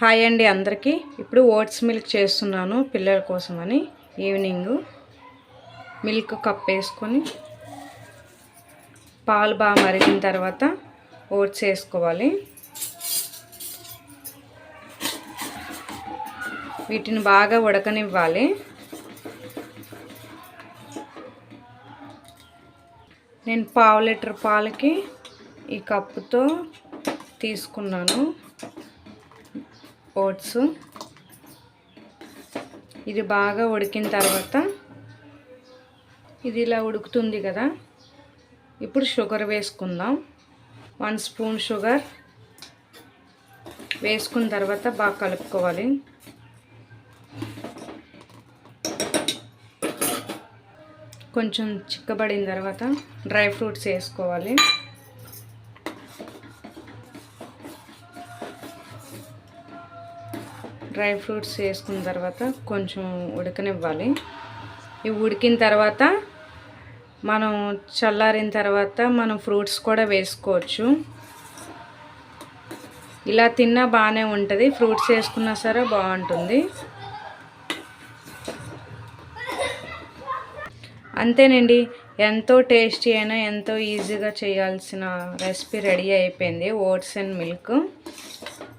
Hi అండి అందరికీ. ఇప్పుడు ఓట్స్ మిల్క్ చేస్తున్నాను పిల్లల కోసమని. ఈవినింగ్ మిల్క్ కప్ వేసుకొని పాలు బాగా మరిగిన తర్వాత ఓట్స్ వేసుకోవాలి. వీటిని బాగా ఉడకనివ్వాలి. నేను పావు లీటర్ పాలకి ఈ కప్పుతో తీసుకున్నాను. ఓట్స్. ఇది బాగా ఉడికిన తర్వాత ఇది ఇలా ఉడుకుతుంది కదా. ఇప్పుడు షుగర్ వేసుకుందాం. వన్ స్పూన్ షుగర్ వేసుకున్న తర్వాత బాగా కలుపుకోవాలి. కొంచెం చిక్కబడిన తర్వాత డ్రై ఫ్రూట్స్ వేసుకోవాలి. డ్రై ఫ్రూట్స్ వేసుకున్న తర్వాత కొంచెం ఉడకనివ్వాలి. ఇవి ఉడికిన తర్వాత మనం చల్లారిన తర్వాత మనం ఫ్రూట్స్ కూడా వేసుకోవచ్చు. ఇలా తిన్నా బాగానే ఉంటుంది. ఫ్రూట్స్ వేసుకున్నా సరే బాగుంటుంది. అంతేనండి. ఎంతో టేస్టీ అయినా ఎంతో ఈజీగా చేయాల్సిన రెసిపీ రెడీ అయిపోయింది. Oats and milk.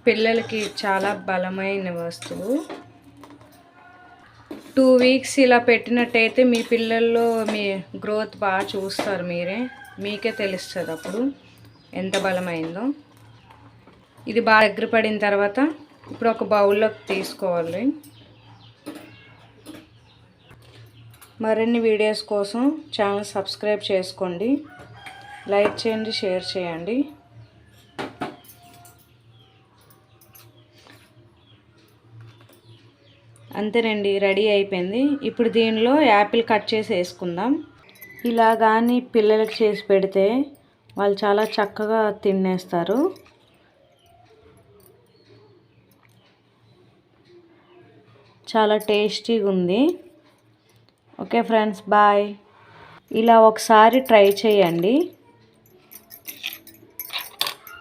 పిల్లలకి చాలా బలమైన వస్తువు. టూ వీక్స్ ఇలా పెట్టినట్టయితే మీ పిల్లల్లో మీ గ్రోత్ బాగా చూస్తారు మీరే. మీకే తెలుస్తుంది అప్పుడు ఎంత బలమైందో. ఇది బాగా దగ్గర పడిన తర్వాత ఇప్పుడు ఒక బౌల్లోకి తీసుకోవాలి. మరిన్ని వీడియోస్ కోసం ఛానల్ సబ్స్క్రైబ్ చేసుకోండి. లైక్ చేయండి షేర్ చేయండి. అంతేనండి రెడీ అయిపోయింది. ఇప్పుడు దీనిలో యాపిల్ కట్ చేసి వేసుకుందాం. ఇలా కానీ పిల్లలకి చేసి పెడితే వాళ్ళు చాలా చక్కగా తినేస్తారు. చాలా టేస్టీగా ఉంది. Okay friends bye. ఇలా ఒకసారి ట్రై చేయండి.